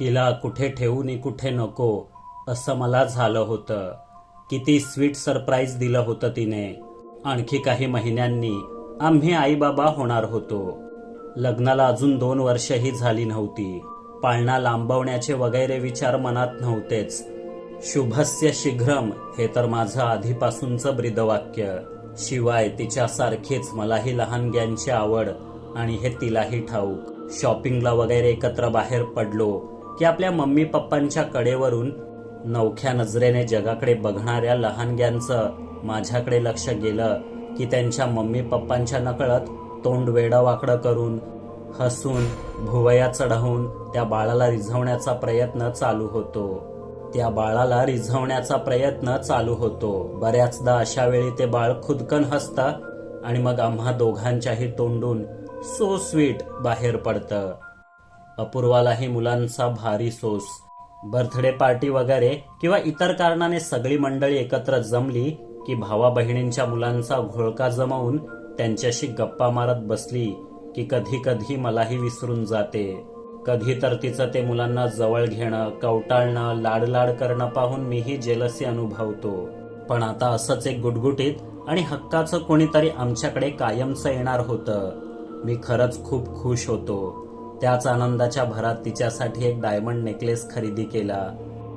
तिला कुठे ठेवू नि कुठे नको असं मला झालं होतं. किती स्वीट सरप्राईज दिलं होतं तिने. आणखी काही महिन्यांनी आम्ही आईबाबा होणार होतो. लग्नाला अजून दोन वर्षही झाली नव्हती. पाळणा लांबवण्याचे वगैरे विचार मनात नव्हतेच. शुभस्य शीघ्रम हे तर माझं आधीपासूनचं ब्रीदवाक्य. शिवाय तिच्यासारखीच मलाही लहानग्यांची आवड आणि हे तिलाही ठाऊक. शॉपिंगला वगैरे एकत्र बाहेर पडलो की आपल्या मम्मी पप्पांच्या कडेवरून नवख्या नजरेने जगाकडे बघणाऱ्या लहानग्यांचं माझ्याकडे लक्ष गेलं की त्यांच्या मम्मी पप्पांच्या नकळत तोंड वेडावाकडं करून हसून भुवया चढवून त्या बाळाला रिझवण्याचा प्रयत्न चालू होतो. त्या बाळाला रिझवण्याचा प्रयत्न चालू होतो. बऱ्याचदा अशा वेळी ते बाळ खुदकन हसतं आणि मग आम्हा दोघांच्याही तोंडून सो स्वीट बाहेर पडतं. अपूर्वालाही मुलांचा भारी सोस. बर्थडे पार्टी वगैरे किंवा इतर कारणाने सगळी मंडळी एकत्र जमली की भावा बहिणींच्या मुलांचा घोळका जमवून त्यांच्याशी गप्पा मारत बसली की कधी कधी मलाही विसरून जाते. कधी तर तिचं ते मुलांना जवळ घेणं कवटाळणं लाडलाड करणं पाहून मीही जेलसी अनुभवतो. पण आता असंच एक गुटगुटीत आणि हक्काचं कोणीतरी आमच्याकडे कायमचं येणार होतं. मी खरंच खूप खुश होतो. त्याच आनंदाच्या भरात तिच्यासाठी एक डायमंड नेकलेस खरेदी केला.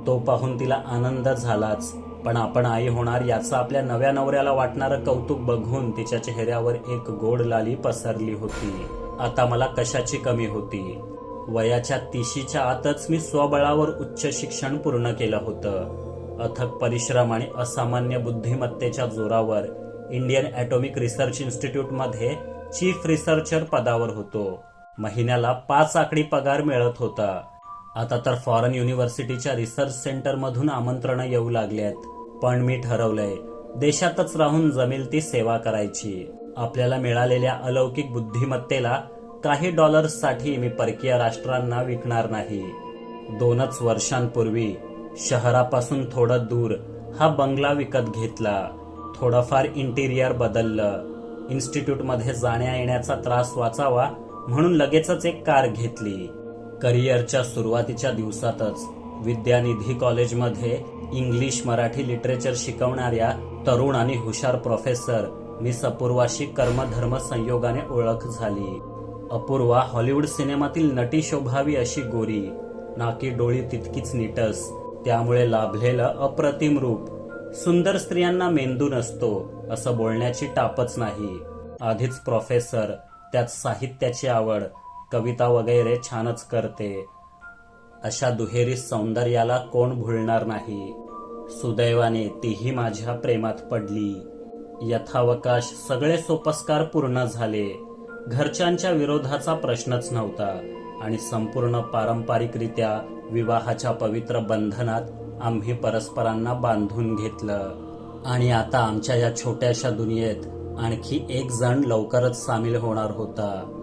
तो पाहून तिला आनंद झालाच. पण आपण आई होणार याचं आपल्या नव्या नवऱ्याला वाटणारं कौतुक बघून तिच्या चेहऱ्यावर एक गोड लाली पसरली होती. आता मला कशाची कमी होती? वयाच्या तिशीच्या आतच मी स्वबळावर उच्च शिक्षण पूर्ण केलं होतं. अथक परिश्रम आणि असामान्य बुद्धिमत्तेच्या जोरावर इंडियन ॲटॉमिक रिसर्च इन्स्टिट्यूटमध्ये चीफ रिसर्चर पदावर होतो. महिन्याला पाच आकडी पगार मिळत होता. आता तर फॉरेन युनिव्हर्सिटीच्या रिसर्च सेंटरमधून आमंत्रणं येऊ लागल्यात पण मी ठरवलंय देशातच राहून जमेल ती सेवा करायची. आपल्याला मिळालेल्या अलौकिक बुद्धिमत्तेला काही डॉलर्ससाठी मी परकीय राष्ट्रांना विकणार नाही. दोनच वर्षांपूर्वी शहरापासून थोडं दूर हा बंगला विकत घेतला. थोडंफार इंटिरियर बदललं. इन्स्टिट्यूटमध्ये जाण्या येण्याचा त्रास वाचावा म्हणून लगेचच एक कार घेतली. करिअरच्या सुरुवातीच्या दिवसातच विद्यानिधी कॉलेजमध्ये इंग्लिश मराठी लिटरेचर शिकवणाऱ्या तरुण आणि हुशार प्रोफेसर मिस अपूर्वाशी कर्मधर्म संयोगाने ओळख झाली. अपूर्वा हॉलिवूड सिनेमातील नटी शोभावी अशी गोरी. नाकी डोळी तितकीच नीटस. त्यामुळे लाभलेलं अप्रतिम रूप. सुंदर स्त्रियांना मेंदू नसतो असं बोलण्याची टापच नाही. आधीच प्रोफेसर त्यात साहित्याची आवड कविता वगैरे छानच करते. अशा दुहेरी सौंदर्याला कोण भुलणार नाही. सुदैवाने तीही माझ्या प्रेमात पडली. यथावकाश सगळे सोपस्कार पूर्ण झाले. घरच्यांच्या विरोधाचा प्रश्नच नव्हता आणि संपूर्ण पारंपरिकरित्या विवाहाच्या पवित्र बंधनात आम्ही परस्परांना बांधून घेतलं. आणि आता आमच्या या छोट्याशा दुनियेत आणखी एक जण लवकरच सामील होणार होता.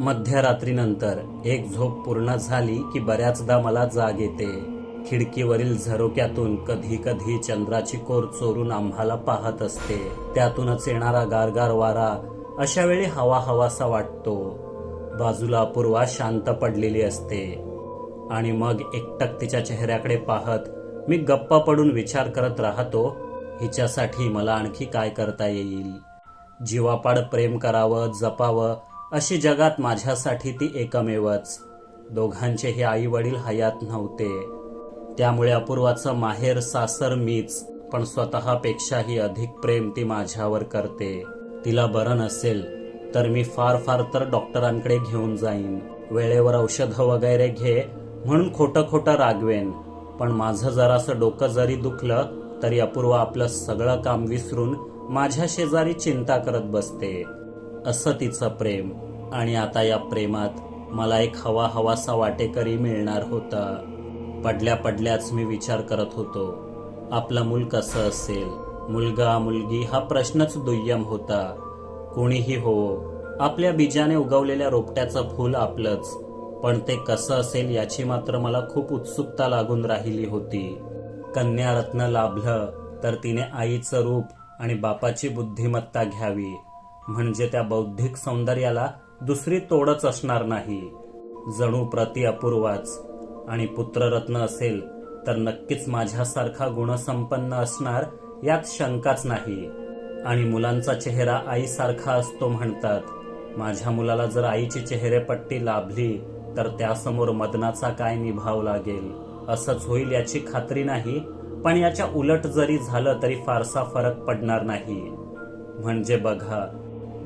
मध्यरात्रीनंतर एक झोप पूर्ण झाली की बऱ्याचदा मला जाग येते. खिडकीवरील झरोक्यातून कधी कधी चंद्राची कोर चोरून आम्हाला पाहत असते. त्यातूनच येणारा गारगार वारा अशा वेळी हवा हवासा वाटतो. बाजूला अपूर्वा शांत पडलेली असते. आणि मग एकटक तिच्या चेहऱ्याकडे पाहत मी गप्पा पडून विचार करत राहतो हिच्यासाठी मला आणखी काय करता येईल? जीवापाड प्रेम करावं जपावं अशी जगात माझ्यासाठी ती एकमेवच. दोघांचेही आई वडील हयात नव्हते. त्यामुळे अपूर्वाचं माहेर सासर मीच पण स्वतःपेक्षाही अधिक प्रेम ती माझ्यावर करते. तिला बरं नसेल तर मी फार फार तर डॉक्टरांकडे घेऊन जाईन. वेळेवर औषधं वगैरे घे म्हणून खोटं खोटं रागवेन. पण माझं जरासं डोकं जरी दुखलं तरी अपूर्वा आपलं सगळं काम विसरून माझ्या शेजारी चिंता करत बसते. असं तिचं प्रेम. आणि आता या प्रेमात मला एक हवा हवासा वाटेकरी मिळणार होता. पडल्या पडल्याच मी विचार करत होतो. आपलं मूल कसं असेल? मुलगा मुलगी हा प्रश्नच दुय्यम होता. कोणीही हो आपल्या बीजाने उगवलेल्या रोपट्याचं फूल आपलंच. पण ते कसं असेल याची मात्र मला खूप उत्सुकता लागून राहिली होती. कन्यारत्न लाभलं तर तिने आईचं रूप आणि बापाची बुद्धिमत्ता घ्यावी. म्हणजे त्या बौद्धिक सौंदर्याला दुसरी तोडच असणार नाही. जणू प्रति अपूर्वाच. आणि पुत्ररत्न असेल तर नक्कीच माझ्यासारखा गुणसंपन्न असणार यात शंकाच नाही. आणि मुलांचा चेहरा आईसारखा असतो म्हणतात. माझ्या मुलाला जर आईची चेहरेपट्टी लाभली तर त्यासमोर मदनाचा काय निभाव लागेल? असंच होईल याची खात्री नाही पण याच्या उलट जरी झालं तरी फारसा फरक पडणार नाही. म्हणजे बघा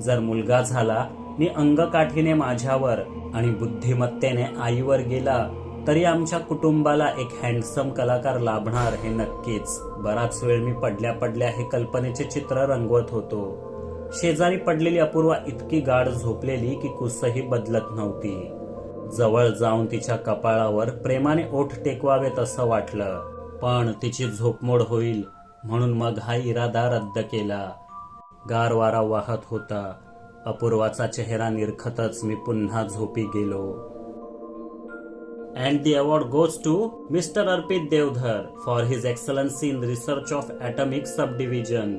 जर मुलगा झाला मी अंगकाठीने माझ्यावर आणि बुद्धिमत्तेने आईवर गेला तरी आमच्या कुटुंबाला एक हँडसम कलाकार लाभणार हे नक्कीच. बराच वेळ मी पडल्या पडल्या हे कल्पनेचे चित्र रंगवत होतो. शेजारी पडलेली अपूर्वा इतकी गाढ झोपलेली की कुसही बदलत नव्हती. जवळ जाऊन तिच्या कपाळावर प्रेमाने ओठ टेकवावेत असं वाटलं. पण तिची झोपमोड होईल म्हणून मग हा इरादा रद्द केला. गार वारा वाहत होता. अपूर्वाचा चेहरा निरखतच मी पुन्हा झोपी गेलो. And the award goes to mister Arpit Deodhar for his excellency in research of atomic sub division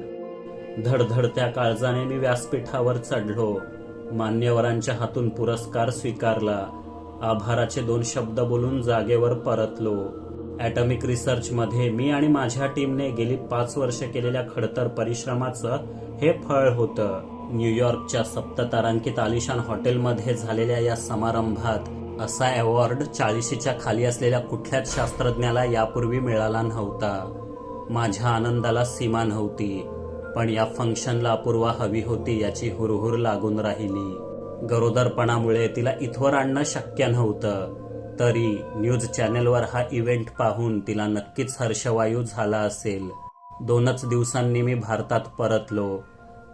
धडधडत्या काळजाने मी व्यासपीठावर चढलो. मान्यवरांच्या हातून पुरस्कार स्वीकारला. आभाराचे दोन शब्द बोलून जागेवर परतलो. ॲटॉमिक रिसर्चमध्ये मी आणि माझ्या टीमने गेली पाच वर्ष केलेल्या खडतर परिश्रमाचं हे फळ होतं. न्यूयॉर्कच्या सप्ततारांकित आलिशान हॉटेलमध्ये झालेल्या या समारंभात असा अवॉर्ड चाळीशीच्या खाली असलेल्या कुठल्याच शास्त्रज्ञाला यापूर्वी मिळाला नव्हता. माझ्या आनंदाला सीमा नव्हती पण या फंक्शनला अपूर्वा हवी होती याची हुरहुर लागून राहिली. गरोदरपणामुळे तिला इथवर आणणं शक्य नव्हतं. तरी न्यूज चॅनेलवर हा इव्हेंट पाहून तिला नक्कीच हर्षवायू झाला असेल. दोनच दिवसांनी मी भारतात परतलो.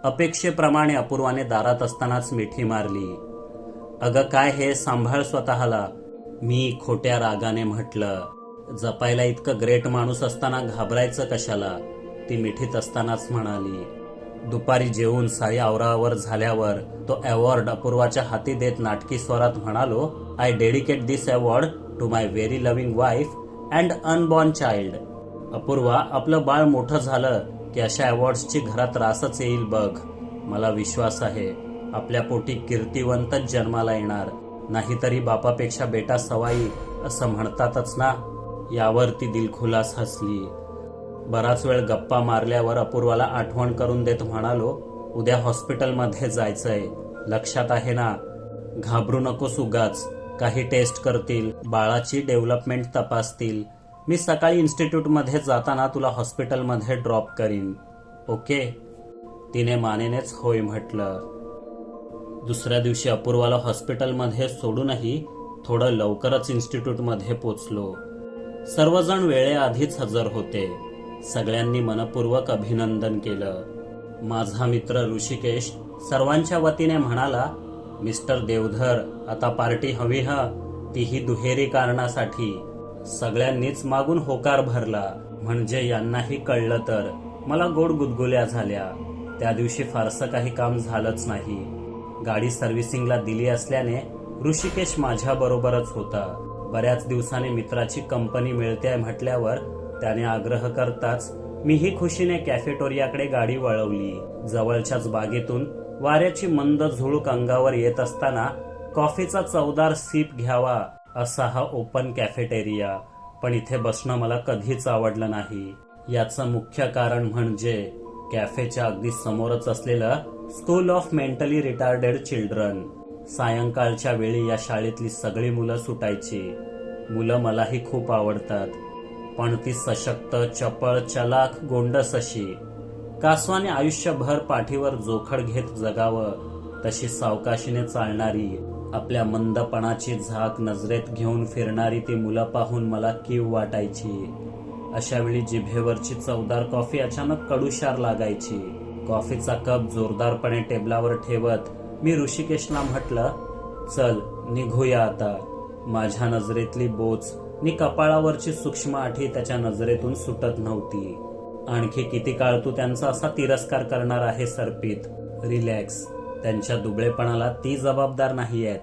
अपेक्षेप्रमाणे अपूर्वाने दारात असतानाच मिठी मारली. अगं काय हे सांभाळ स्वतःला. मी खोट्या रागाने म्हटलं जपायला इतकं ग्रेट माणूस असताना घाबरायचं कशाला? ती मिठीत असतानाच म्हणाली दुपारी जेवून सारी आवरावर झाल्यावर तो अवॉर्ड अपूर्वाच्या हाती देत नाटकी स्वरात म्हणालो I dedicate this award to my very loving wife and unborn child Apurva आपलं बाळ मोठं झालं की अशा अवॉर्ड्सची घरात रासच येईल बघ. मला विश्वास आहे आपल्या पोटी कीर्तिवंतच जन्माला येणार. नाहीतरी बापापेक्षा बेटा सवाई असं म्हणतातच ना? यावर ती दिलखुलास हसली. बराच वेळ गप्पा मारल्यावर अपूर्वाला आठवण करून देत म्हणालो उद्या हॉस्पिटलमध्ये जायचंय. लक्षात आहे ना? घाबरू नकोस उगाच. काही टेस्ट करतील बाळाची डेव्हलपमेंट तपासतील. मी सकाळी इन्स्टिट्यूटमध्ये जाताना तुला हॉस्पिटलमध्ये ड्रॉप करीन. ओके. तिने मानेनेच होय म्हटलं. दुसऱ्या दिवशी अपूर्वाला हॉस्पिटलमध्ये सोडूनही थोडं लवकरच इन्स्टिट्यूटमध्ये पोचलो. सर्वजण वेळेआधीच हजर होते. सगळ्यांनी मनपूर्वक अभिनंदन केलं. माझा मित्र ऋषिकेश सर्वांच्या वतीने म्हणाला मिस्टर देवधर आता पार्टी हवी ह तीही दुहेरी कारणासाठी. सगळ्यांनीच मागून होकार भरला. म्हणजे यांनाही कळलं तर. मला गोड गुदगुल्या झाल्या. त्या दिवशी फारसं काही काम झालंच नाही. गाडी सर्व्हिसिंगला दिली असल्याने ऋषिकेश माझ्या बरोबरच होता. बऱ्याच दिवसांनी मित्राची कंपनी मिळते म्हटल्यावर त्याने आग्रह करताच मीही खुशीने कॅफेटोरियाकडे गाडी वळवली. जवळच्याच बागेतून वाऱ्याची मंद झुळूक अंगावर येत असताना कॉफीचा चवदार सीप घ्यावा असा हा ओपन कॅफेटेरिया. पण इथे बसणं मला कधीच आवडलं नाही. याचं मुख्य कारण म्हणजे कॅफेच्या अगदी समोरच असलेलं school of mentally retarded children. सायंकाळच्या वेळी या शाळेतली सगळी मुलं सुटायची. मुलं मलाही खूप आवडतात. पण ती सशक्त चपळ चलाख गोंडस अशी कासवाने आयुष्यभर पाठीवर जोखड घेत जगावं तशी सावकाशीने चालणारी आपल्या मंदपणाची झाक नजरेत घेऊन फिरणारी ती मुलं पाहून मला कीव वाटायची. अशा वेळी जिभेवरची चवदार कॉफी अचानक कडुशार लागायची. कॉफीचा कप जोरदारपणे टेबलावर ठेवत मी ऋषिकेशला म्हटलं चल निघूया आता. माझ्या नजरेतली बोच नि कपाळावरची सूक्ष्म आठी त्याच्या नजरेतून सुटत नव्हती. आणखी किती काळ तू त्यांचा असा तिरस्कार करणार आहे सर्पित? रिलॅक्स. त्यांच्या दुबळेपणाला ती जबाबदार नाही आहेत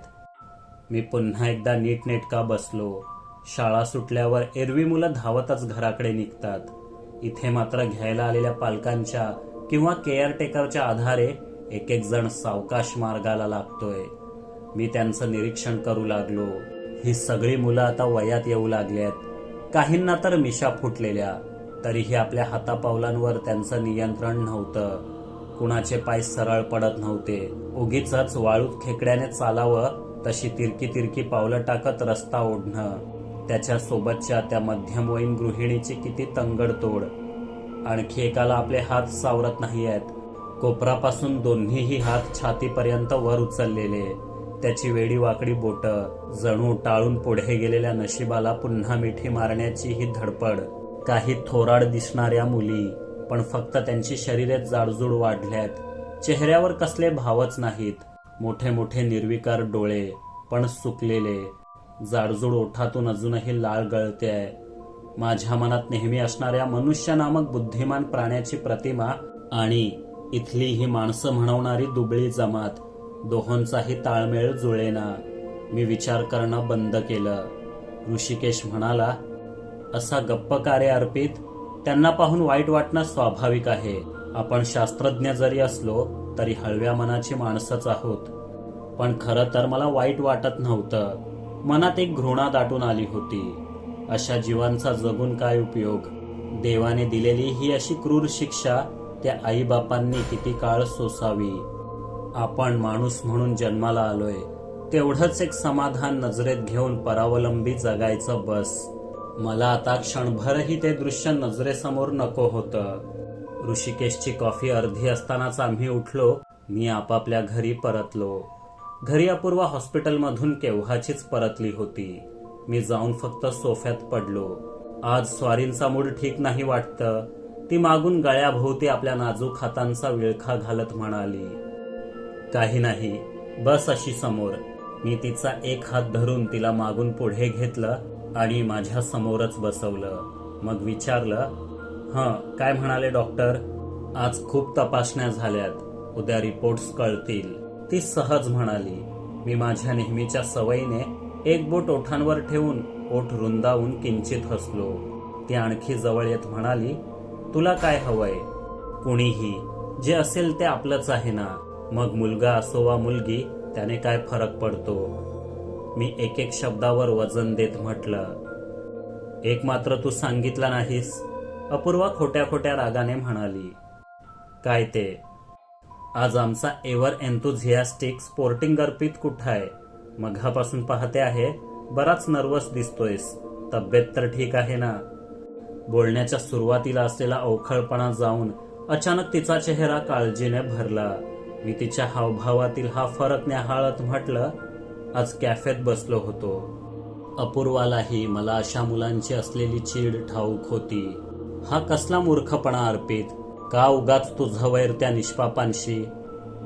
मी पुन्हा एकदा नीटनेटका बसलो. शाळा सुटल्यावर एरवी मुलं धावतच घराकडे निघतात. इथे मात्र घ्यायला आलेल्या पालकांच्या किंवा केअरटेकरच्या आधारे एक एक जण सावकाश मार्गाला लागतोय. मी त्यांचं निरीक्षण करू लागलो. ही सगळी मुलं आता वयात येऊ लागली आहेत काहींना तर मिशा फुटलेल्या तरीही आपल्या हातापावलांवर त्यांचं नियंत्रण नव्हतं. कुणाचे पाय सरळ पडत नव्हते. उगीच वाळूत खेकड्याने चालावं तशी तिरकी तिरकी पावलं टाकत रस्ता ओढणं. त्याच्या सोबतच्या त्या मध्यमवयीन गृहिणीची किती तंगडतोड. आणखी एकाला आपले हात सावरत नाही आहेत कोपरापासून दोन्हीही हात छातीपर्यंत वर उचललेले. त्याची वेडी वाकडी बोट जणू टाळून पुढे गेलेल्या नशिबाला पुन्हा मिठी मारण्याची ही धडपड. काही थोराड दिसणाऱ्या मुली पण फक्त त्यांची शरीरे जाडजूड वाढल्यात. चेहऱ्यावर कसले भावच नाहीत. मोठे मोठे निर्विकार डोळे पण सुकलेले. जाडजूड ओठातून अजूनही लाळ गळते. माझ्या मनात नेहमी असणाऱ्या मनुष्य नामक बुद्धिमान प्राण्याची प्रतिमा आणि इथली ही माणसं म्हणवणारी दुबळी जमात. दोहोंचाही ताळमेळ जुळेना. मी विचार करणं बंद केलं. ऋषिकेश म्हणाला असा गप्प कार्य अर्पित? त्यांना पाहून वाईट वाटणं स्वाभाविक आहे. आपण शास्त्रज्ञ जरी असलो तरी हळव्या मनाची माणसंच आहोत. पण खरं तर मला वाईट वाटत नव्हतं. मनात एक घृणा दाटून आली होती. अशा जीवांचा जगून काय उपयोग? देवाने दिलेली ही अशी क्रूर शिक्षा त्या आईबापांनी किती काळ सोसावी. आपण माणूस म्हणून जन्माला आलोय तेवढंच एक समाधान नजरेत घेऊन परावलंबी जगायचं बस. मला आता क्षणभरही ते दृश्य नजरेसमोर नको होतं. ऋषिकेशची कॉफी अर्धी असतानाच आम्ही उठलो मी आपापल्या घरी परतलो. घरी अपूर्वा हॉस्पिटलमधून केव्हाचीच परतली होती. मी जाऊन फक्त सोफ्यात पडलो. आज स्वारींचा मूड ठीक नाही वाटतं. ती मागून गळ्याभोवती आपल्या नाजूक हातांचा विळखा घालत म्हणाली काही नाही. बस अशी समोर. मी तिचा एक हात धरून तिला मागून पुढे घेतलं आणि माझ्या समोरच बसवलं. मग विचारलं हं काय म्हणाले डॉक्टर? आज खूप तपासण्या झाल्यात. उद्या रिपोर्ट्स कळतील. ती सहज म्हणाली मी माझ्या नेहमीच्या सवयीने एक बोट ओठांवर ठेवून ओठ रुंदावून किंचित हसलो. ती आणखी जवळ येत म्हणाली तुला काय हवंय? कुणीही. जे असेल ते आपलंच आहे ना. मग मुलगा असो वा मुलगी त्याने काय फरक पडतो? मी एक एक शब्दावर वजन देत म्हटलं एक मात्र तू सांगितला नाहीस. अपूर्वा खोट्या खोट्या रागाने म्हणाली काय ते? आज आमचा एव्हर एन्थुझियास्टिक स्पोर्टिंग अर्पित कुठं आहे मघापासून पाहते आहे बराच नर्वस दिसतोयस. तब्येत तर ठीक आहे ना? बोलण्याच्या सुरुवातीला असलेला अवखळपणा जाऊन अचानक तिचा चेहरा काळजीने भरला. मी तिच्या हावभावातील हा फरक न्याहाळत म्हटलं आज कॅफेत बसलो होतो. अपूर्वालाही मला अशा मुलांची असलेली चीड ठाऊक होती. हा कसला मूर्खपणा अर्पित? का उगाच तुझं वैर त्या निष्पापांशी?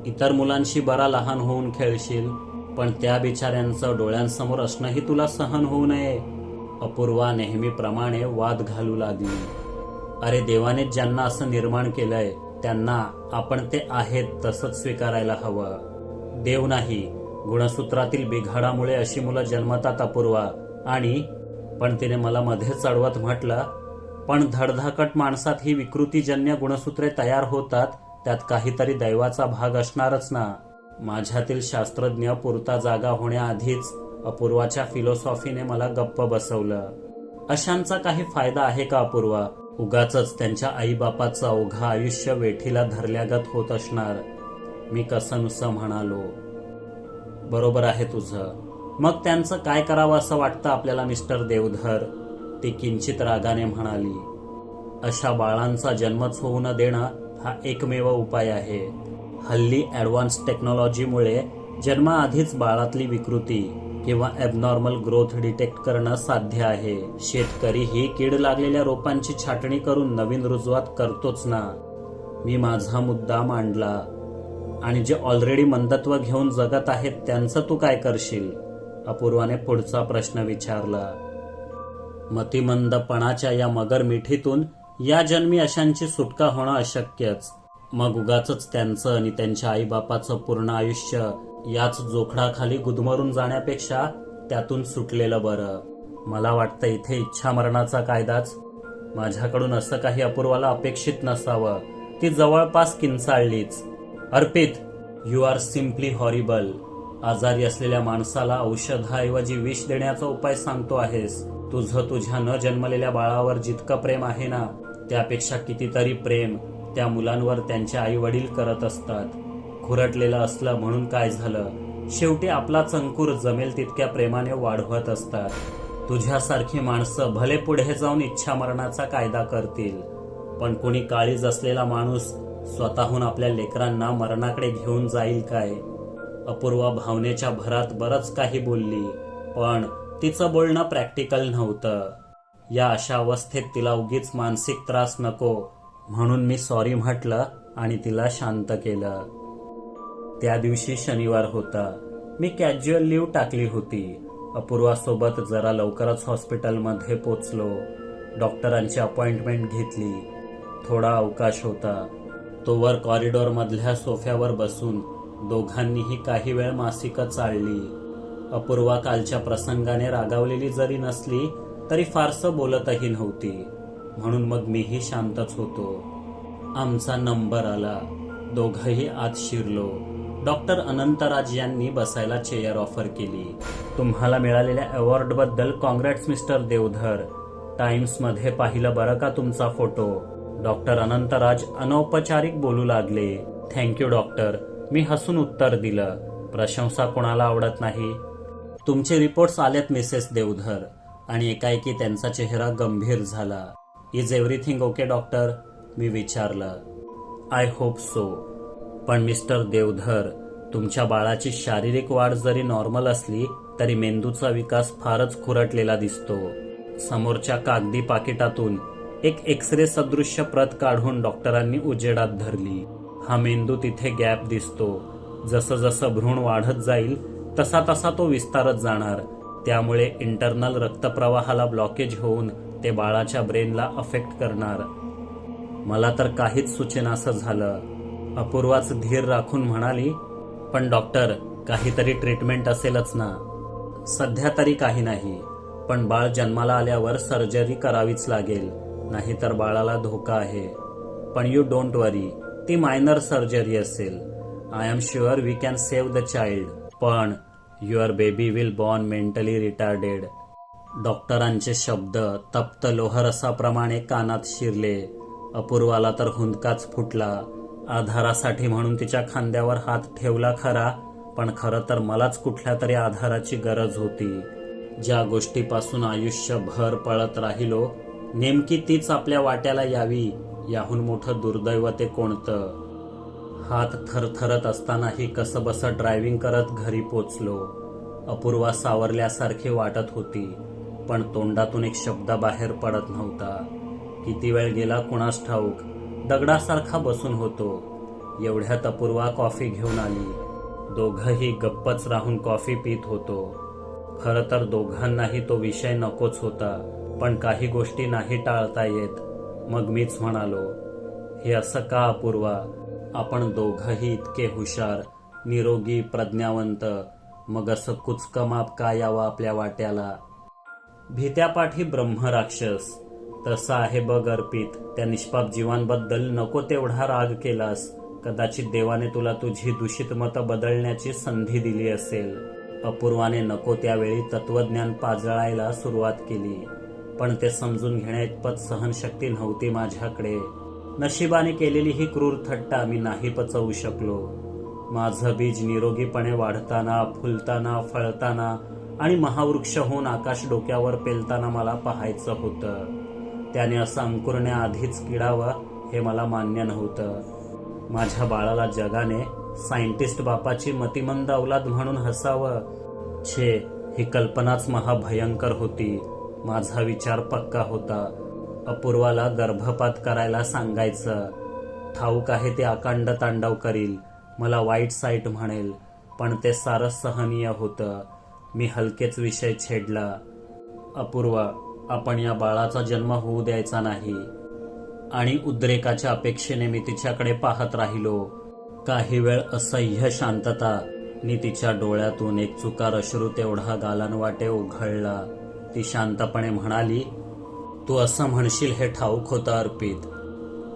इतर मुलांशी बरा लहान होऊन खेळशील पण त्या बिचाऱ्यांचं डोळ्यांसमोर असणंही तुला सहन होऊ नये. अपूर्वा नेहमीप्रमाणे वाद घालू लागली. अरे देवाने ज्यांना असं निर्माण केलंय त्यांना आपण ते आहेत तसंच स्वीकारायला हवं. देव नाही गुणसूत्रातील बिघाडामुळे अशी मुलं जन्मतात अपूर्वा. आणि पण तिने मला मध्येच चढवत म्हटलं पण धडधाकट माणसात ही विकृतीजन्य गुणसूत्रे तयार होतात त्यात काहीतरी दैवाचा भाग असणारच ना. माझ्यातील शास्त्रज्ञ पुरता जागा होण्याआधीच अपूर्वाच्या फिलॉसॉफीने मला गप्प बसवलं. अशांचा काही फायदा आहे का अपूर्वा? उगाच त्यांच्या आईबापाचं अवघं आयुष्य वेठीला धरल्यागत होत असणार. मी कसनुसं म्हणालो बरोबर आहे तुझं. मग त्यांचं काय करावं असं वाटतं आपल्याला मिस्टर देवधर? ती किंचित रागाने म्हणाली अशा बाळांचा जन्मच होऊ न देणं हा एकमेव उपाय आहे. हल्ली ॲडव्हान्स टेक्नॉलॉजीमुळे जन्माआधीच बाळातली विकृती किंवा ॲबनॉर्मल ग्रोथ डिटेक्ट करणं साध्य आहे. शेतकरी ही कीड लागलेल्या रोपांची छाटणी करून नवीन रुजवात करतोच ना. मी माझा मुद्दा मांडला. आणि जे ऑलरेडी मंदत्व घेऊन जगत आहेत त्यांचं तू काय करशील? अपूर्वाने पुढचा प्रश्न विचारला. मतिमंदपणाच्या या मगर मिठीतून या जन्मी अशांची सुटका होणं अशक्यच. मग उगाच त्यांचं आणि त्यांच्या आईबापाचं पूर्ण आयुष्य याच जोखडाखाली गुदमरून जाण्यापेक्षा त्यातून सुटलेलं बरं. मला वाटतं इथे इच्छा मरणाचा कायदाच माझ्याकडून असं काही अपूर्वाला अपेक्षित नसावं. ती जवळपास किंचाळलीच. Arpit you are simply horrible आजारी असलेल्या माणसाला औषधाऐवजी विष देण्याचा उपाय सांगतो आहेस. तुझं तुझ्या न जन्मलेल्या बाळावर जितकं प्रेम आहे ना त्यापेक्षा कितीतरी प्रेम त्या मुलांवर त्यांचे आई वडील करत असतात. खुरटलेलं असलं म्हणून काय झालं? शेवटी आपला चंकूर जमेल तितक्या प्रेमाने वाढवत असतात. तुझ्यासारखी माणसं भले पुढे जाऊन इच्छा मरणाचा कायदा करतील पण कोणी काळीज असलेला माणूस स्वतःहून आपल्या लेकरांना मरणाकडे घेऊन जाईल काय? अपूर्वा भावनेच्या भरात बरंच काही बोलली पण तिचं बोलणं प्रॅक्टिकल नव्हतं. या अशा अवस्थेत तिला उगीच मानसिक त्रास नको म्हणून मी सॉरी म्हटलं आणि तिला शांत केलं. त्या दिवशी शनिवार होता. मी कॅज्युअल लीव टाकली होती. अपूर्वासोबत जरा लवकरच हॉस्पिटलमध्ये पोचलो. डॉक्टरांची अपॉइंटमेंट घेतली. थोडा अवकाश होता. तोवर कॉरिडॉरमधल्या सोफ्यावर बसून दोघांनीही काही वेळ मासिकं चालली. अपूर्वा कालच्या प्रसंगाने रागावलेली जरी नसली तरी फारसं बोलतही नव्हती. म्हणून मग मीही शांतच होतो. आमचा नंबर आला. दोघंही आत शिरलो. डॉक्टर अनंतराज यांनी बसायला चेअर ऑफर केली. तुम्हाला मिळालेल्या अवॉर्डबद्दल कॉंग्रॅट्स मिस्टर देवधर. टाइम्समध्ये पाहिलं बरं का तुमचा फोटो? डॉक्टर अनंतराज अनौपचारिक बोलू लागले. Thank you doctor. मी हसून उत्तर दिलं. प्रशंसा कोणाला आवडत नाही? तुमचे रिपोर्ट्स आलेत मिसेस देवधर. आणि एकाएकी त्यांचा चेहरा गंभीर झाला. Is everything okay doctor? मी विचारलं. आय होप सो पण मिस्टर देवधर तुमच्या बाळाची शारीरिक वाढ जरी नॉर्मल असली तरी मेंदूचा विकास फारच खुरटलेला दिसतो. समोरच्या कागदी पाकिटातून एक एक्सरे सदृश्य प्रत काढून डॉक्टरांनी उजेडात धरली. हा मेंदू तिथे गॅप दिसतो. जसं जसं भ्रूण वाढत जाईल तसा तसा तो विस्तारत जाणार. त्यामुळे इंटरनल रक्तप्रवाहाला ब्लॉकेज होऊन ते बाळाच्या ब्रेनला अफेक्ट करणार. मला तर काहीच सूचना असं झालं. अपूर्वाच धीर राखून म्हणाली पण डॉक्टर काहीतरी ट्रीटमेंट असेलच ना. सध्या तरी काही नाही पण बाळ जन्माला आल्यावर सर्जरी करावीच लागेल नाहीतर बाळाला धोका आहे. पण यू डोंट वरी ती मायनर सर्जरी असेल. I am sure we can save the child पण your baby will born mentally retarded. डॉक्टरांचे शब्द तप्त लोहरसाप्रमाणे कानात शिरले. अपूर्वाला तर हुंदकाच फुटला. आधारासाठी म्हणून तिच्या खांद्यावर हात ठेवला खरा पण खरं तर मलाच कुठल्या तरी आधाराची गरज होती. ज्या गोष्टीपासून आयुष्यभर पळत राहिलो नेमकी तीच आपल्या वाट्याला यावी याहून मोठं दुर्दैव ते कोणतं? हात थरथरत असतानाही कसं बसं ड्रायव्हिंग करत घरी पोचलो. अपूर्वा सावरल्यासारखी वाटत होती पण तोंडातून एक शब्द बाहेर पडत नव्हता. किती वेळ गेला कुणास ठाऊक? दगडासारखा बसून होतो. एवढ्यात अपूर्वा कॉफी घेऊन आली. दोघंही गप्पच राहून कॉफी पित होतो. खरं तर दोघांनाही तो विषय नकोच होता पण काही गोष्टी नाही टाळता येत. मग मीच म्हणालो हे असं का अपूर्वा? आपण दोघंही इतके हुशार निरोगी प्रज्ञावंत. मग असं कुचकमाप का यावं आपल्या वाट्याला? भीत्यापाठी ब्रह्मराक्षस तसा आहे बघ अर्पित. त्या निष्पाप जीवांबद्दल नको तेवढा राग केलास. कदाचित देवाने तुला तुझी दूषित मतं बदलण्याची संधी दिली असेल. अपूर्वाने नको त्यावेळी तत्वज्ञान पाजळायला सुरुवात केली. पण ते समजून घेण्याइतपत सहनशक्ती नव्हती माझ्याकडे. नशिबाने केलेली ही क्रूर थट्टा मी नाही पचवू शकलो. माझं बीज निरोगीपणे वाढताना फुलताना फळताना आणि महावृक्ष होऊन आकाश डोक्यावर पेलताना मला पाहायचं होतं. त्याने असं अंकुरण्याआधीच किडावं हे मला मान्य नव्हतं. माझ्या बाळाला जगाने सायंटिस्ट बापाची मतिमंद अवलाद म्हणून हसावं. छे ही कल्पनाच महाभयंकर होती. माझा विचार पक्का होता. अपूर्वाला गर्भपात करायला सांगायचं. ठाऊक आहे ते अकांड तांडव करील. मला वाईट साईट म्हणेल पण ते सारं सहनीय होतं. मी हलकेच विषय छेडला. अपूर्वा आपण या बाळाचा जन्म होऊ द्यायचा नाही. आणि उद्रेकाच्या अपेक्षेने मी तिच्याकडे पाहत राहिलो. काही वेळ असह्य शांतता नि तिच्या डोळ्यातून एक चुकार अश्रू तेवढा गालांवाटे उघळला ती शांतपणे म्हणाली तू असं म्हणशील हे ठाऊक होतं अर्पित.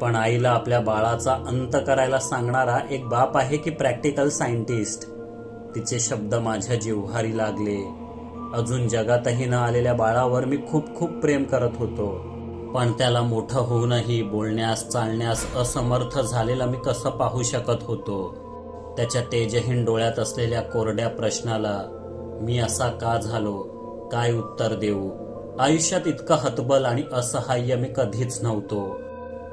पण आईला आपल्या बाळाचा अंत करायला सांगणारा एक बाप आहे की प्रॅक्टिकल सायंटिस्ट. तिचे शब्द माझ्या जिव्हारी लागले. अजून जगातही न आलेल्या बाळावर मी खूप खूप प्रेम करत होतो. पण त्याला मोठं होऊनही बोलण्यास चालण्यास असमर्थ झालेला मी कसं पाहू शकत होतो? त्याच्या तेजहीन डोळ्यात असलेल्या कोरड्या प्रश्नाला मी असा का झालो? काय उत्तर देऊ? आयुष्यात इतकं हतबल आणि असहाय्य मी कधीच नव्हतो.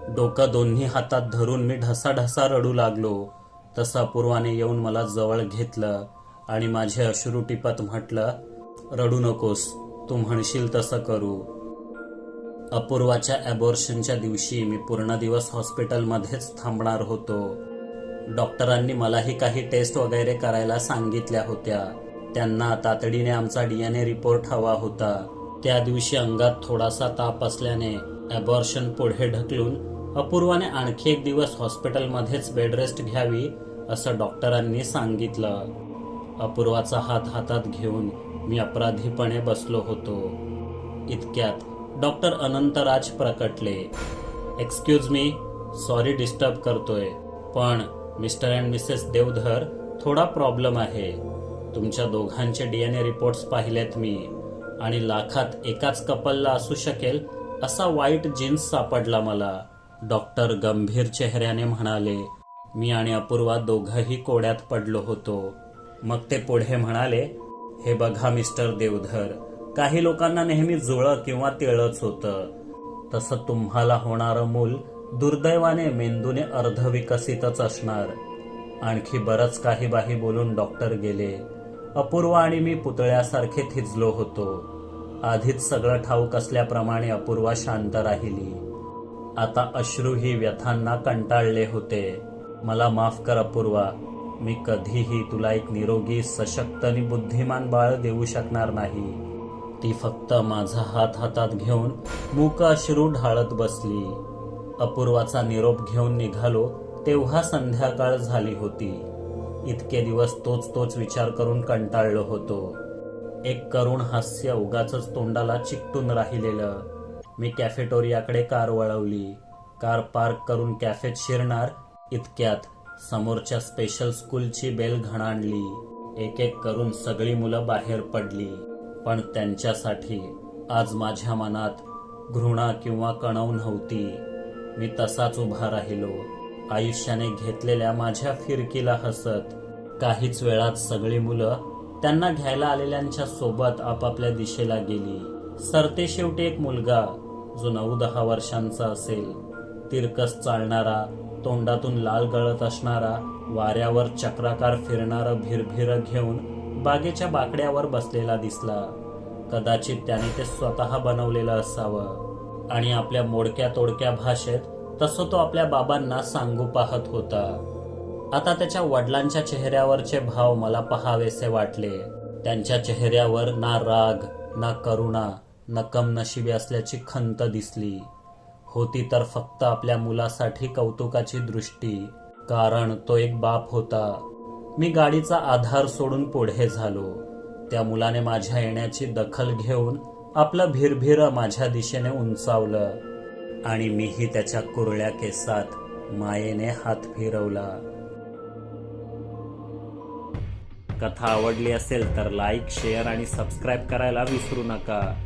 डोकं दोन्ही हातात धरून मी ढसाढसा रडू लागलो. तसं अपूर्वाने येऊन मला जवळ घेतलं आणि माझे अश्रू टिपत म्हटलं रडू नकोस तू म्हणशील तसं करू. अपूर्वाच्या ॲबॉर्शनच्या दिवशी मी पूर्ण दिवस हॉस्पिटलमध्येच थांबणार होतो. डॉक्टरांनी मलाही काही टेस्ट वगैरे करायला सांगितल्या होत्या. त्यांना तातडीने आमचा डीएनए रिपोर्ट हवा होता. त्या दिवशी अंगात थोडासा ताप असल्याने ॲबॉर्शन पुढे ढकलून अपूर्वाने आणखी एक दिवस हॉस्पिटलमध्येच बेड रेस्ट घ्यावी असं डॉक्टरांनी सांगितलं. अपूर्वाचा हात हातात घेऊन मी अपराधीपणे बसलो होतो. इतक्यात डॉक्टर अनंतराज प्रकटले. एक्सक्यूज मी सॉरी डिस्टर्ब करतोय. पण मिस्टर अँड मिसेस देवधर थोडा प्रॉब्लेम आहे. तुमच्या दोघांचे डीएनए रिपोर्ट्स पाहिलेत मी. आणि लाखात एकाच कपलला असू शकेल असा वाईट जीन्स सापडला मला डॉक्टर गंभीर चेहऱ्याने म्हणाले. मी आणि अपूर्वा दोघंही कोड्यात पडलो होतो. मग ते पुढे म्हणाले हे बघा मिस्टर देवधर. काही लोकांना नेहमी जुळं किंवा तिळच होतं. तसं तुम्हाला होणारं मूल दुर्दैवाने मेंदूने अर्धविकसितच असणार. आणखी बरंच काही बाही बोलून डॉक्टर गेले. अपूर्वा आणि मी पुतळ्यासारखे थिजलो होतो. आधीच सगळं ठाऊक असल्याप्रमाणे अपूर्वा शांत राहिली. आता अश्रू ही व्यथांना कंटाळले होते. मला माफ कर अपूर्वा. मी कधीही तुला एक निरोगी सशक्त आणि बुद्धिमान बाळ देऊ शकणार नाही. ती फक्त माझा हात हातात घेऊन मूक अश्रू ढाळत बसली. अपूर्वाचा निरोप घेऊन निघालो तेव्हा संध्याकाळ झाली होती. इतके दिवस तोच तोच विचार करून कंटाळलो होतो. एक करुण हास्य उगाच तोंडाला चिकटून राहिलेलं. मी कॅफेटोरियाकडे कार वळवली. कार पार्क करून कॅफेत शिरणार इतक्यात समोरच्या स्पेशल स्कूलची बेल घणाणली. एक एक करून सगळी मुलं बाहेर पडली. पण त्यांच्यासाठी आज माझ्या मनात घृणा किंवा कणव नव्हती. मी तसाच उभा राहिलो. आयुष्याने घेतलेल्या माझ्या फिरकीला हसत काहीच वेळात सगळी मुलं त्यांना घ्यायला आलेल्यांच्या सोबत आपापल्या दिशेला गेली. सरते शेवटी एक मुलगा जो नऊ दहा वर्षांचा असेल. तिरकस चालणारा तोंडातून लाल गळत असणारा वाऱ्यावर चक्राकार फिरणारा भिरभिर घेऊन बागेच्या बाकड्यावर बसलेला दिसला. कदाचित त्याने ते स्वतः बनवलेलं असावं. आणि आपल्या मोडक्या तोडक्या भाषेत तसं तो आपल्या बाबांना सांगू पाहत होता. आता त्याच्या वडिलांच्या चेहऱ्यावरचे भाव मला पहावेसे वाटले. त्यांच्या चेहऱ्यावर ना राग ना करुणा न कमनशिबी असल्याची खंत दिसली. होती तर फक्त आपल्या मुलासाठी कौतुकाची दृष्टी कारण तो एक बाप होता. मी गाडीचा आधार सोडून पुढे झालो. त्या मुलाने माझ्या येण्याची दखल घेऊन आपलं भिरभिर माझ्या दिशेने उंचावलं आणि मीही त्याच्या कुरळ्या केसात मायेने हात फिरवला. कथा आवडली असेल तर लाईक शेअर आणि सबस्क्राईब करायला विसरू नका.